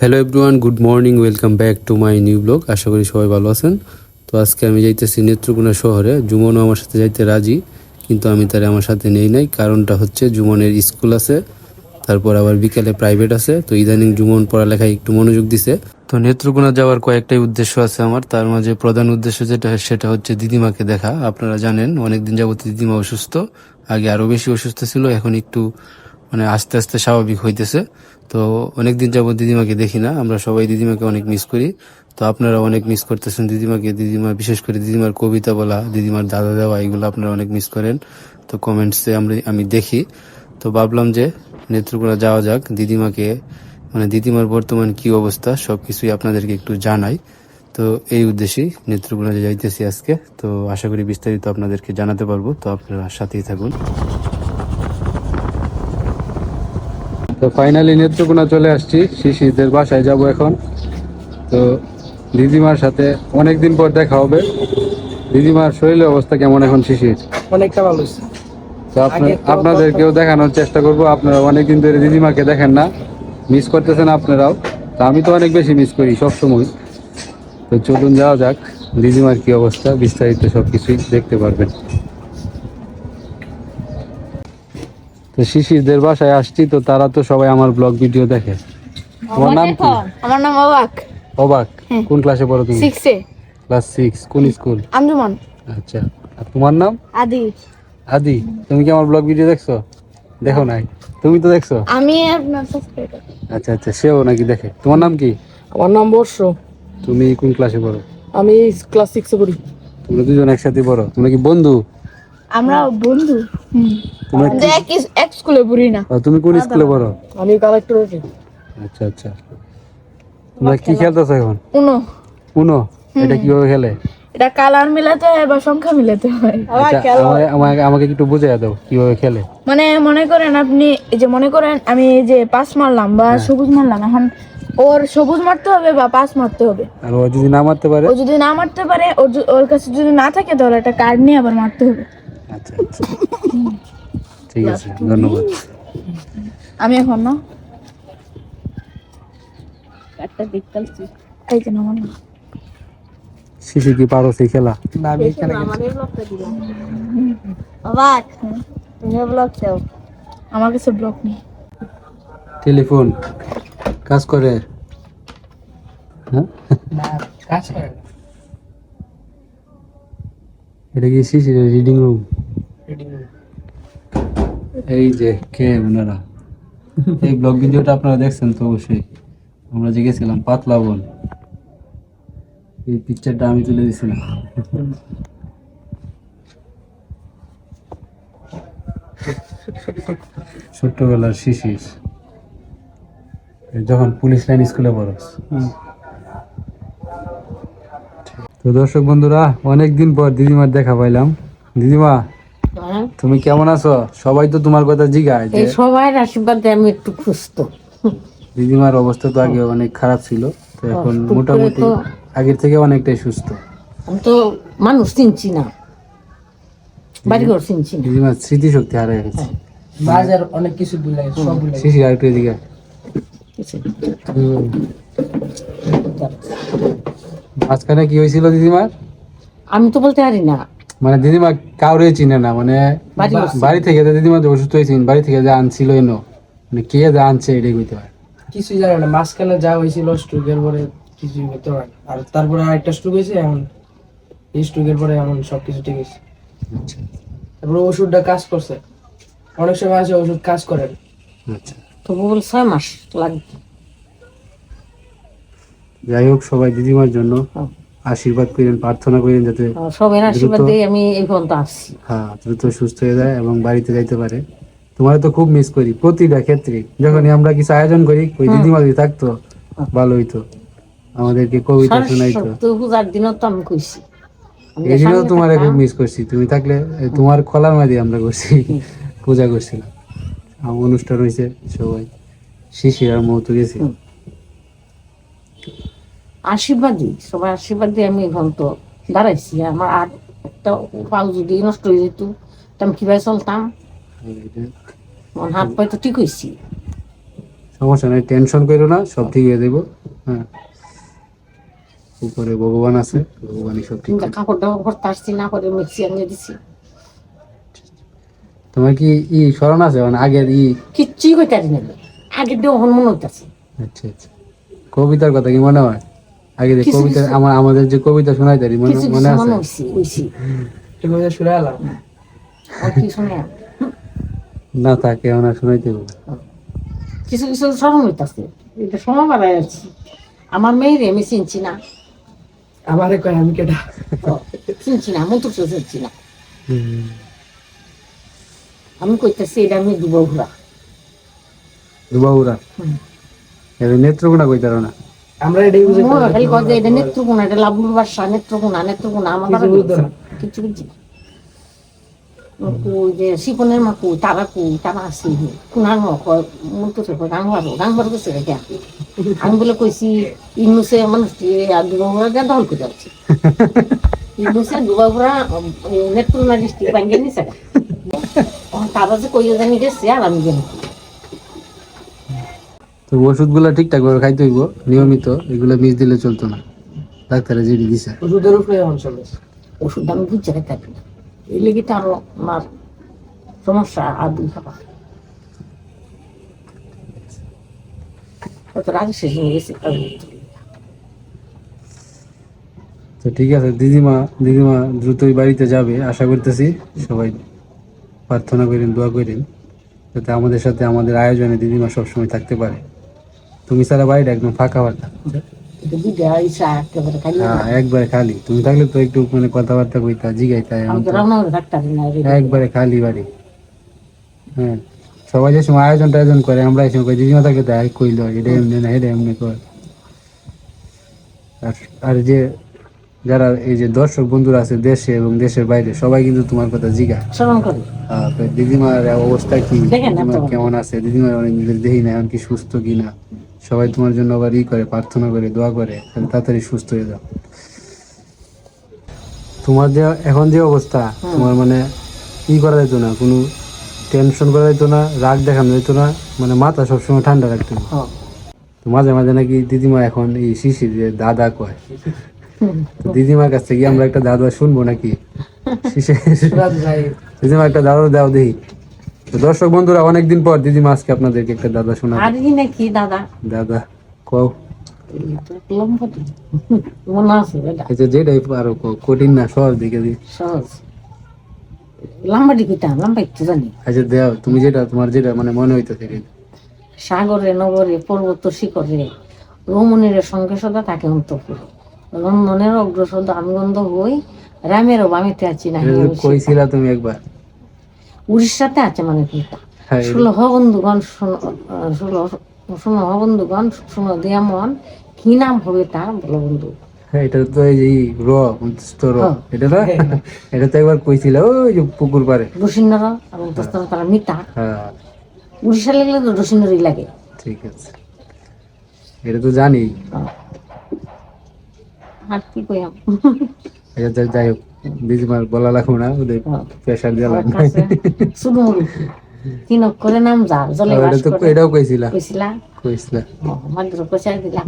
Hello everyone good morning welcome back to my new blog আশা করি সবাই ভালো আছেন। তো আজকে আমি যাইতেছি নেত্রকোনা শহরে। জুমনও আমার সাথে যাইতে রাজি, কিন্তু আমি তারে আমার সাথে নেই নাই। কারণটা হচ্ছে জুমনের স্কুল আছে, তারপর আবার বিকেলে প্রাইভেট আছে। তো ইদানিং জুমন পড়ালেখায় একটু মনোযোগ দিছে। তো নেত্রকোনা যাওয়ার কয়েকটাই উদ্দেশ্য আছে আমার। তার মাঝে প্রধান উদ্দেশ্য যেটা সেটা হচ্ছে দিদিমাকে দেখা। আপনারা জানেন, অনেকদিন যাবত দিদিমা অসুস্থ। আগে আরও বেশি অসুস্থ ছিল, এখন একটু মানে আস্তে আস্তে স্বাভাবিক হইতেছে। তো অনেকদিন যাবত দিদিমাকে দেখি না, আমরা সবাই দিদিমাকে অনেক মিস করি। তো আপনারা অনেক মিস করতেছেন দিদিমাকে, দিদিমা বিশেষ করে দিদিমার কবিতা বলা, দিদিমার দাদা দেওয়া, এগুলো আপনারা অনেক মিস করেন। তো কমেন্টসে আমরা, আমি দেখি। তো ভাবলাম যে নেত্রকোনা যাওয়া যাক, দিদিমাকে মানে দিদিমার বর্তমান কি অবস্থা সব কিছুই আপনাদেরকে একটু জানাই। তো এই উদ্দেশ্যেই নেত্রকোনা যাইতেছি আজকে। তো আশা করি বিস্তারিত আপনাদেরকে জানাতে পারব, তো আপনারা সাথেই থাকুন। তো ফাইনালি নেত্রকোনা চলে আসছি। শিশিরদের বাসায় যাব এখন। তো দিদিমার সাথে অনেক দিন পর দেখা হবে। দিদিমার শরীরের অবস্থা কেমন এখন শিশির? অনেকটা ভালো তো আপনাদেরকেও দেখানোর চেষ্টা করব। আপনারা অনেকদিন ধরে দিদিমাকে দেখেন না। মিস করতেছেন আপনারাও। তো আমি তো অনেক বেশি মিস করি সব সময় তো চলুন যাওয়া যাক। দিদিমার কি অবস্থা? বিস্তারিত সব কিছুই দেখতে পারবেন। তো শিশিরদের বাসায় আসছি তো তারা তো সবাই আমার ব্লগ ভিডিও দেখে। তোমার নাম কি? আমার নাম অবাক। অবাক? কোন ক্লাসে পড়ো তুমি? সিক্সে ক্লাস সিক্স কোন স্কুল আঞ্জুমান। আচ্ছা। আর তোমার নাম? আদি। আদি। তুমি কি আমার ব্লগ ভিডিও দেখছ? দেখো নাই। তুমি তো দেখছ? আমি আপনার সাবস্ক্রাইবার আচ্ছা আচ্ছা সেও নাকি দেখে। তোমার নাম কি? আমার নাম বর্ষ। তুমি কোন ক্লাসে পড়ো? আমি ক্লাস সিক্সে পড়ি। তোমরা দুজন একসাথে পড়ো। তোমরা কি বন্ধু? আমরা বন্ধু। কিন্তু এক এক স্কুলে পড়ি না। তুমি কোন স্কুলে পড়ো? আমি কালেক্টর আচ্ছা আচ্ছা। তোমরা কি খেলতেছো এখন? উনো। উনো? এটা কীভাবে খেলে? এটা কালার মিলাতে হয় বা সংখ্যা মিলাতে হয়। আচ্ছা আমাকে- আমাকে আমাকে একটু বুঝিয়ে দাও কীভাবে খেলে? মানে মনে করেন আপনি এই যে মনে করেন আমি যে পাঁচ মারলাম বা সবুজ মারলাম এখন ওর সবুজ মারতে হবে বা পাস মারতে হবে? আর ও যদি না মারতে পারে? ও যদি না মারতে পারে ওর ওর কাছে যদি না থাকে তাহলে একটা কার্ড নিয়ে আবার মারতে হবে। আচ্ছা আচ্ছা। ঠিক আছে ধন্যবাদ। আমি এখন না এই যে নামান। শিশু কি পারো সেই খেলা? না আমি এখানে অবাক তুমি ব্লক চাও আমার কাছে ব্লক নেই। টেলিফোন কাজ করে। হ্যাঁ? কাজ করে এটা কি Shishir reading room Reading room। এই যে কে ওনারা? এই ব্লগ ভিডিওটা আপনারা দেখছেন তো অবশ্যই। আমরা যে গেছিলাম, পাতলা বন। এই পিকচারটা আমি তুলে দিয়েছিলাম ছোট্টবেলার শিশির। যখন পুলিশ লাইন স্কুলে পড়স তো দর্শক বন্ধুরা অনেক দিন পর দিদিমার দেখা পাইলাম। দিদিমা তুমি কেমন আছো? সবাই তো তোমার কথা জিগায় যে এই সবাই আশীর্বাদে আমি একটু সুস্থ। দিদিমার অবস্থা তো আগে অনেক খারাপ ছিল তো এখন মোটামুটি আগের থেকে অনেকটাই সুস্থ। আমি তো মানুষ চিনছি না। বাড়িঘর চিনছি না। দিদিমার স্মৃতিশক্তি হারিয়ে গেছে। বাজার অনেক কিছু ভুলে গেছে, সব ভুলে গেছে। এদিকে মাঝখানে কি হয়েছিল দিদিমার? আমি তো বলতে পারি না। মানে দিদিমা কাউরে চিনে না মানে বাড়ি থেকে যে দিদিমা যে অসুস্থ হয়েছেন বাড়ি থেকে যা আনছিল এনো মানে কে যা আনছে এটাই কইতে হয়। কিছুই জানে না মাঝখানে যা হয়েছিল স্ট্রোকের পরে কিছুই হতে পারে না। আর তারপরে আরেকটা স্ট্রোক হয়েছে এখন এই স্ট্রোকের পরে এখন সবকিছু ঠিক আছে আচ্ছা। তারপরে ওষুধটা কাজ করছে। অনেক সময় আছে ওষুধ কাজ করে না। আচ্ছা। তবু বল ছয় মাস লাগবে। যাই হোক সবাই দিদিমার জন্য হ্যাঁ। আশীর্বাদ করেন প্রার্থনা করেন যাতে সবাই আশীর্বাদ দিয়ে আমি এই পর্যন্ত আসছি। হ্যাঁ দ্রুত সুস্থ হয়ে যায় এবং বাড়িতে যাইতে পারে। তোমার তো খুব মিস করি প্রতিটা ক্ষেত্রে। যখনই আমরা কিছু আয়োজন করি ওই দিদিমা যদি থাকতো ভালো হইতো। আমাদেরকে কবিতা শোনাইতো। পূজার দিনও তো আমি কইছি। এই সামনে তোমার খুব মিস করছি। তুমি থাকলে তোমার খোলার মাঝে আমরা করছি পূজা করছিলাম। অনুষ্ঠান হয়েছে সবাই। শিশির আর মৌতো গেছি। আশীর্বাদ সবাই আশীর্বাদ দিয়ে আমি এই পর্যন্ত দাঁড়াইছি আমার আর একটা পাও যদি নষ্ট হয়ে যেত তা আমি কীভাবে চলতাম? আমার হাত পায়ে তো ঠিক হয়েছি সমস্যা নেই টেনশন করো না সব ঠিক হয়ে যাব হ্যাঁ। উপরে ভগবান আছে ভগবানই সব ঠিক কাপড় দাপড় ভরতে আসছি না করে মিক্সি আনিয়ে দিছি। তোমার কি ই স্মরণ আছে? মানে আগের ই কিচ্ছুই কইতে পারি না আগে দিয়ে হন মনে হইতাছে। আচ্ছা আচ্ছা। কবিতার কথা কি মনে হয়? আগে যে কবিতা আমার আমাদের যে কবিতা শোনাই তারি মনে মনে আছে? আছে শুনে এলাম না শোনাইতে হবে। কিছু কিছু স্মরণ হইতাছে এটা সময় বাড়াই আছি। আমার মেয়েরে আমি চিনছি না। আমারে কয় আমি কেটা চিনছি না মতো চিনছি না। আমি কইতাছি এটা আমি দিব ঘুরা দুবাবুরা এবার নেত্রকোনা কইতারো না? আমরা খালি কয় যে এটা নেত্রকোনা এটা লাবলুর বাসা নেত্রকোনা নেত্রকোনা আমার কিছু কিছু যে মা তারা তারা কুনার গেছে আমি বলে কইছি ইনুসে মানুষটি দুবাগুড়া গা দখল করে যাচ্ছে। ইনুসে দুবাগুড়া নেত্রকোনা ডিস্ট্রিক্ট বাইঙ্গে নিছে। তারা যে কইয়ে জানি গেছে আর আমি জানি তো ওষুধগুলো ঠিকঠাক ভাবে খাইতে হইব নিয়মিত এগুলো মিস দিলে চলতো না। ডাক্তারে জিডি দিছে। ওষুধের উপরে এখন চলে। ওষুধ আমি বুঝতে পারি না। এই লেগে তো আরও আমার সমস্যা আর দুই খাবার। কত রাগ শেষ হয়ে গেছে তো ঠিক আছে দিদিমা দিদিমা দ্রুতই বাড়িতে যাবে আশা করতেছি সবাই প্রার্থনা করেন দোয়া করেন যাতে আমাদের সাথে আমাদের আয়োজনে দিদিমা সবসময় থাকতে পারে। তুমি ছাড়া বাড়িটা একদম ফাঁকা একেবারে খালি হ্যাঁ একবারে খালি। তুমি থাকলে তো একটু মানে কথাবার্তা কইতা জিগাইতা আমি এখন তো। তো রান্না করে থাকতে পারি না রে। একবারে খালি বাড়ি। হ্যাঁ সবাই যে সময় আয়োজন টায়োজন করে আমরা এই সময় দিদিমা থাকলে তাই কইলো এটা এমনি না এটা এমনি কর। আর যে যারা এই যে দর্শক বন্ধুরা আছে দেশে এবং দেশের বাইরে সবাই কিন্তু তোমার কথা জিগা। আহ, দিদিমার অবস্থা কি? দিদিমা কেমন আছে? দিদিমার অনেক দেখি না এখন কি সুস্থ কি না? সবাই তোমার জন্য আবার ই করে প্রার্থনা করে দোয়া করে তাড়াতাড়ি সুস্থ হয়ে যাও। তোমার যে এখন যে অবস্থা তোমার মানে ই করা যেত না কোনো টেনশন করা যেত না রাগ দেখানো যেত না মানে মাথা সবসময় ঠান্ডা রাখতো। না হ্যাঁ মাঝে মাঝে নাকি দিদিমা এখন এই শিশির যে দাদা কয় দিদিমার কাছ থেকে আমরা একটা দাদা শুনব নাকি? দিদিমা একটা দাদা দাও দেখি। দর্শক বন্ধুরা অনেকদিন পর দিদিমা আজকে আপনাদেরকে একটা দাদা শোনা আর কি নাকি দাদা? দাদা কও। যেটাই কঠিন না সহজ দিকে দি সহজ। লম্বাটি লম্বা একটু জানি। আচ্ছা দেও তুমি যেটা তোমার যেটা মানে মনে সাগরে নগরে পর্বত শিখরে রমণীর সঙ্গে সদা তাকে অন্তপুরে। নন্দনের অগ্রসদ আমি গন্ধ হই রামেরও বামিতে আছি না কইছিলা তুমি একবার। উড়িষ্যাতে আছে মানে কোনটা হ্যাঁ হ বন্ধুগণ ষোলো শোনো বন্ধুগণ শোনো দিয়া মন কি নাম হবে তার বলো বন্ধু? হ্যাঁ, এটা তো এই র উনত্রিশটো র হ্যাঁ। এটা না? এটা তো একবার কইছিলা ওই যে পুকুর পারে রসিন্নর এবং তোস্তর তারা মিতা। উড়িষ্যা লাগলে তো রসিন্নরই লাগে। ঠিক আছে। এটা তো জানি। আর কি কইয়াম? আচ্ছা যাই- যাই হোক। দিদিমার বলা লাগবো না ওদের হ্যাঁ। প্রেশার দেওয়া লাগবে। শুধু তিন অক্ষরে নাম যার জলে বাস করে। এটাও কইছিলা? কইছিলা? কইছিলা। মাদ্র কইছা দিলা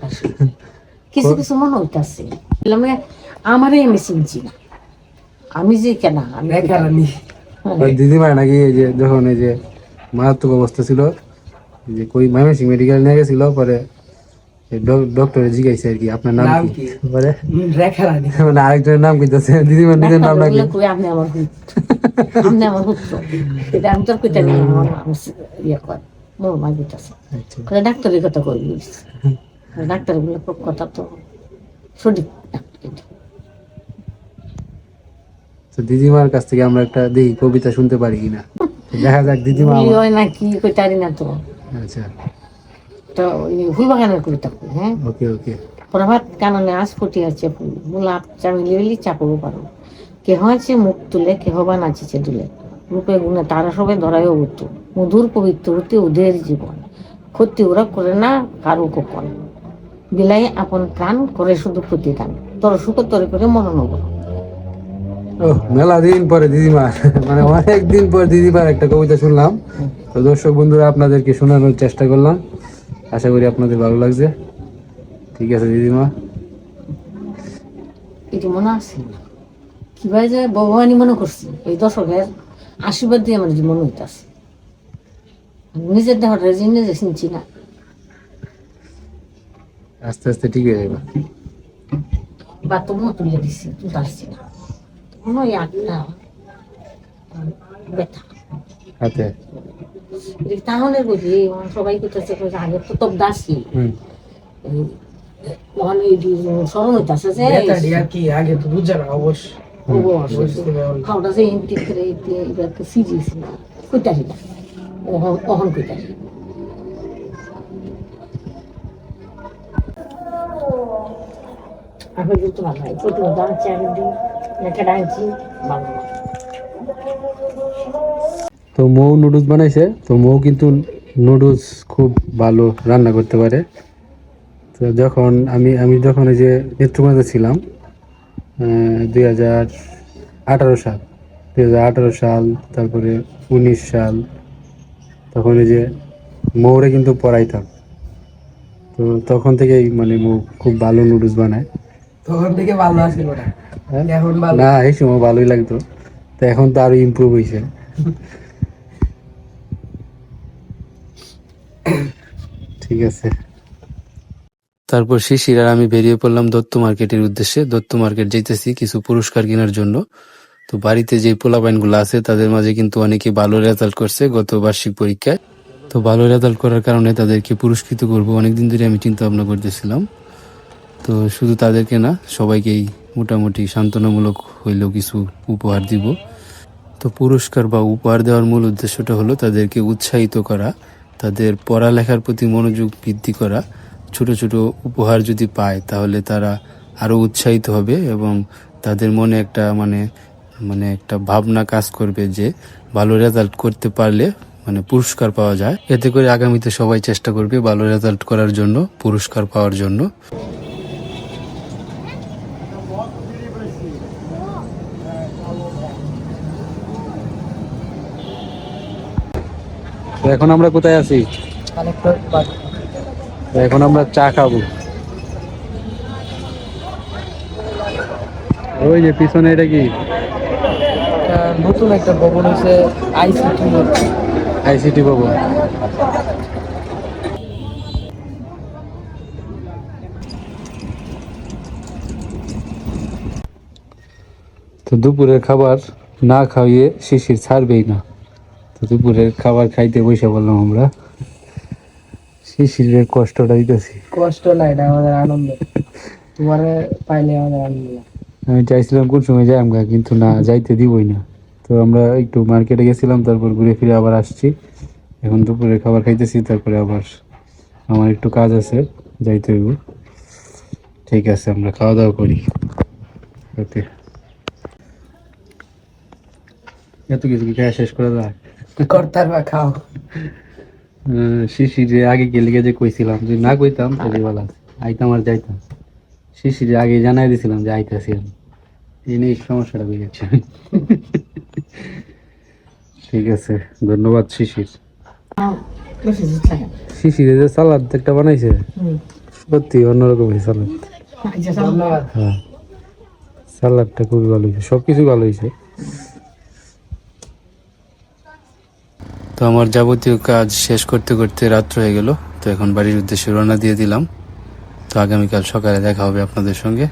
কিছু কিছু মনে হইতাছে। বললাম আমারে আমি চিনছি না। আমি যে কেন? আমি রানি। দিদিমার নাকি এই যে যখন এই যে মারাত্মক অবস্থা ছিল যে কই ময়মনসিং মেডিকেল নিয়ে গেছিল পরে ডক্টরে জিজ্ঞাসা আর কি আপনার নাম নাম কি? কি? রেখা রানি। মানে আরেকজনের নাম কইতাছে দিদিমার নিজের নাম নাকি কই আপনি আমার হুত। আপনি আমার পুত্র এটা আমি তোর কইতে নেই আমার নাম মোর মা কইতাছে। ডাক্তারের কথা কই ডাক্তার বলে কথা তো। সঠিক তো দিদিমার কাছ থেকে আমরা একটা দেখি কবিতা শুনতে পারি কিনা। দেখা যাক দিদিমা হয় না কি কইতারি না তো। আচ্ছা। তো ওই ফুল বাগানের কবিতা হ্যাঁ? ওকে ওকে। প্রভাত কাননে আজ ফুটিয়াছে ফুল গোলাপ চামিলি বেলি চাপবো পারো। কেহ আছে মুখ তুলে কেহ বা নাচিছে দুলে। রূপে গুণে তারা সবে ধরায়ও উত্তর মধুর পবিত্র হতে ওদের জীবন। ক্ষতি ওরা করে না কারও কোপন বিলাই আপন প্রাণ করে শুধু প্রতিদান। তোর সুখ তরে করে মরণ হব ও মেলা দিন পরে দিদিমা। মানে অনেক দিন পর দিদিমার একটা কবিতা শুনলাম। তো দর্শক বন্ধুরা আপনাদেরকে শোনানোর চেষ্টা করলাম। আশা করি আপনাদের ভালো লাগছে। ঠিক আছে দিদিমা? এটি মনে আছে? কীভাবে যে ভগবানই মনে করছি? এই দশকের আশীর্বাদ দিয়ে আমার জীবন হইতাছে। নিজের দেহটা যে নিজে চিনছি না। আস্তে আস্তে ঠিক হয়ে যাবে। বা তুমিও তুলে দিছি তুই আসছি না। ওই আটটা ব্যথা। হাতে। তাহলে বুঝি সবাই করতেছে আগে দাসি স্মরণ হইতাছে যে কি আগে তো বুঝে না অবশ্য। খাওয়াটা যে এমটি করে এবার সিরিয়াস না কইতাছি না। অহন অহন আমি কিন্তু ভালো হয় ডান্সি ডান্সি তো মৌ নুডলস বানাইছে তো মৌ কিন্তু নুডলস খুব ভালো রান্না করতে পারে। তো যখন আমি আমি যখন এই যে নেত্রকোনাতে ছিলাম দুই হাজার আঠারো সাল দুই হাজার আঠারো সাল তারপরে উনিশ সাল তখন এই যে মৌরে কিন্তু পড়াইতাম তো তখন থেকেই মানে মৌ খুব ভালো নুডলস বানায়। তখন থেকে ভালো ওটা। হ্যাঁ? এখন ভালো। না এই সময় ভালোই লাগতো। তো এখন তো আরও ইমপ্রুভ হয়েছে ঠিক আছে। তারপর শিশির আর আমি বেরিয়ে পড়লাম দত্ত মার্কেটের উদ্দেশ্যে। দত্ত মার্কেট যাইতেছি কিছু পুরস্কার কেনার জন্য। তো বাড়িতে যে পোলাপাইনগুলো আছে, তাদের মাঝে কিন্তু অনেকে ভালো রেজাল্ট করছে গত বার্ষিক পরীক্ষায়। তো ভালো রেজাল্ট করার কারণে তাদেরকে পুরস্কৃত করব। অনেকদিন ধরে আমি চিন্তা ভাবনা করতেছিলাম। তো শুধু তাদেরকে না, সবাইকেই মোটামুটি সান্ত্বনামূলক হইলেও কিছু উপহার দিব। তো পুরস্কার বা উপহার দেওয়ার মূল উদ্দেশ্যটা হলো তাদেরকে উৎসাহিত করা। তাদের পড়ালেখার প্রতি মনোযোগ বৃদ্ধি করা, ছোট ছোট উপহার যদি পায় তাহলে তারা আরও উৎসাহিত হবে এবং তাদের মনে একটা মানে মানে একটা ভাবনা কাজ করবে যে ভালো রেজাল্ট করতে পারলে মানে পুরস্কার পাওয়া যায়। এতে করে আগামীতে সবাই চেষ্টা করবে ভালো রেজাল্ট করার জন্য, পুরস্কার পাওয়ার জন্য। তো এখন আমরা কোথায় আছি? এখন আমরা চা খাব। ওই যে পিছনে এটা কি? নতুন একটা ভবন হয়েছে আইসিটি আইসিটি ভবন। তো দুপুরের খাবার না খাইয়ে শিশির ছাড়বেই না। তো দুপুরের খাবার খাইতে বসে বললাম আমরা। শিশিরের কষ্টটা দিতেছি। কষ্ট না এটা আমাদের আনন্দ। তোমার পাইলে আমাদের আনন্দ। আমি চাইছিলাম কোন সময় যাই আমরা কিন্তু না যাইতে দিবই না। তো আমরা একটু মার্কেটে গেছিলাম তারপর ঘুরে ফিরে আবার আসছি। এখন দুপুরে খাবার খাইতেছি তারপরে আবার আমার একটু কাজ আছে যাইতে হইব। ঠিক আছে আমরা খাওয়া দাওয়া করি। ওকে। এত কিছু কি খাওয়া শেষ করে দেয় কর্তার বা খাও। শিশিরে আগে গেলে যে কইছিলাম যদি না কইতাম তাহলে আইতাম আর যাইতাম। শিশিরে আগে জানাই দিছিলাম যে আইতাছি আমি। এই নিয়ে সমস্যাটা হয়ে যাচ্ছে ঠিক আছে ধন্যবাদ শিশির। শিশিরে যে সালাদ একটা বানাইছে। সত্যি অন্যরকম সালাদ। আচ্ছা, হ্যাঁ। সালাদটা খুবই ভালো হয়েছে সব কিছু ভালো হয়েছে। তো আমার যাবতীয় কাজ শেষ করতে করতে রাত্র হয়ে গেল। তো এখন বাড়ির উদ্দেশ্যে রওনা দিয়ে দিলাম। তো আগামীকাল সকালে দেখা হবে আপনাদের সঙ্গে।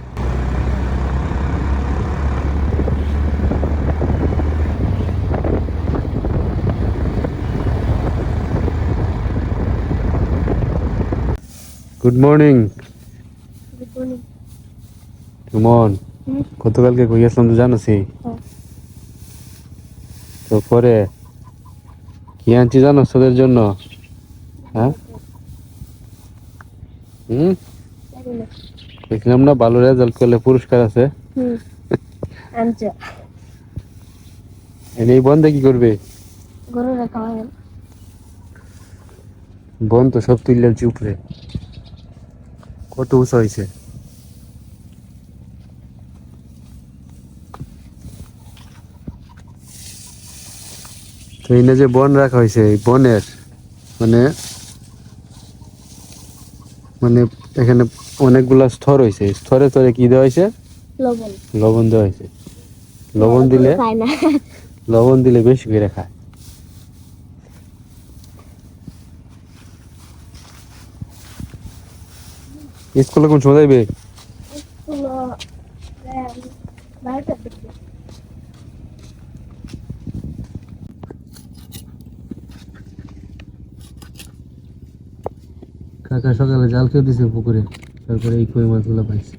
গুড মর্নিং কেমন হুম। গতকালকে কই আসলাম তো জানোসি হ্যাঁ। তো পরে কি আনছি জানো তোদের জন্য। হ্যাঁ? হুম? দেখলাম না ভালো রেজাল্ট করলে পুরস্কার আছে। এই বন্ধে কি করবে? বন তো সব তুললে উপরে কত উঁচা হয়েছে তো এনে যে বন রাখা হয়েছে এই বনের মানে মানে এখানে অনেকগুলা স্তর হয়েছে স্তরে স্তরে কি দেওয়া হয়েছে লবণ। লবণ দেওয়া হয়েছে লবণ দিলে লবণ দিলে বেশি করে খায়। স্কুলে কোন সময় যাইবে? হলো কাকা সকালে জাল খেয়ে দিছে পুকুরে। তারপরে এই কই মাছগুলো পাইছে।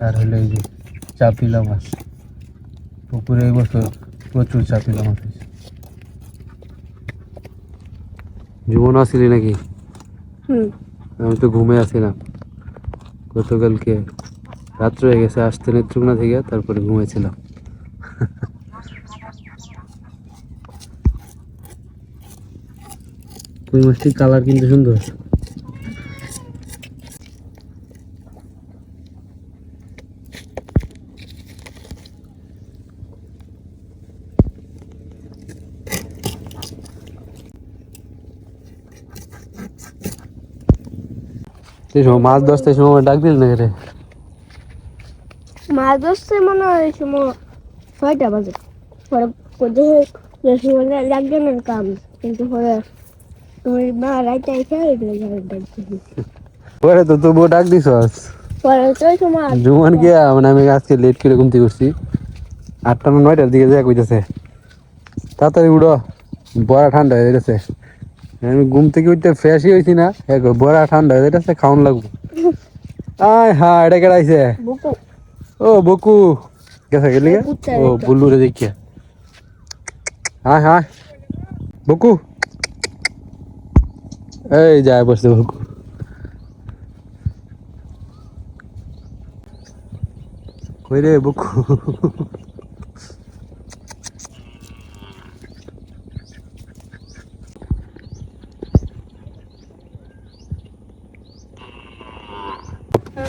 আর হলো এই যে চাপিলা মাছ। পুকুরে এই বছর প্রচুর চাপিলা মাছ হয়েছে। জীবন আসিলি নাকি? হুম। আমি তো ঘুমে আসছিলাম গতকালকে রাত্র হয়ে গেছে আসতে নেত্রকোনা থেকে তারপরে ঘুমেছিলাম কই মাছটির কালার কিন্তু সুন্দর। সেই সময় মাছ ধরতে সময় ডাক দিল না রে? মাছ ধরছে মনে হয় এই সময় ছয়টা বাজে। পরে মানে লাগবে না কাম। কিন্তু পরে পরে তো তবুও ডাক তো জুমান গিয়া মানে আমি আজকে লেট করে ঘুমতে করছি। আটটা না নয়টার দিকে যা কইতেছে। তাড়াতাড়ি উড়ো বড়া ঠান্ডা হয়ে গেছে আমি ঘুম থেকে উঠতে ফ্রেশই হয়েছি না। এক বড়া ঠান্ডা হয়ে যাচ্ছে খাওয়ান লাগবো। আয় হ্যাঁ এটা কেডাইছে ও বকু। গেছে গেলি ও। বুল্লু রে দেখিয়া। হ্যাঁ হ্যাঁ বকু। এই যায় বসতে বকু কই রে বকু?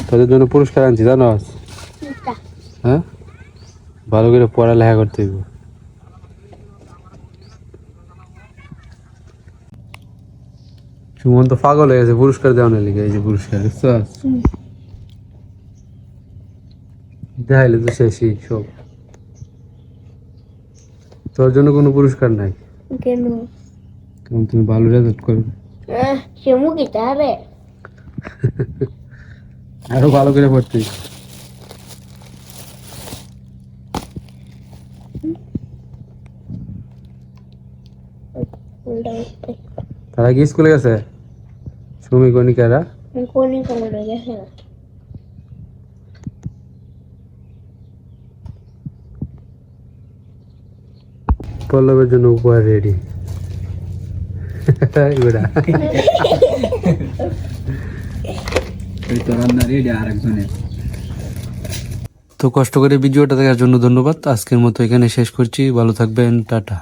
তোদের জন্য পুরস্কার আনছি জানো হ্যাঁ? ভালো করে পড়ালেখা করতে হইব। সুমন তো পাগল হয়ে গেছে পুরস্কার দেওয়ানোর লিগে এই যে পুরস্কার দেখাইলে তো শেষই সব। তোর জন্য কোনো পুরস্কার নাই? কেন? কারণ তুমি ভালো রেজাল্ট করবে। তারে। আরও ভালো করে পড়তে। তারা কি স্কুলে গেছে? সুমি কণিকারা? না পল্লবের জন্য উপহার রেডি এগুলা। তো কষ্ট করে ভিডিওটা দেখার জন্য ধন্যবাদ। আজকের মতো এখানে শেষ করছি। ভালো থাকবেন। টাটা।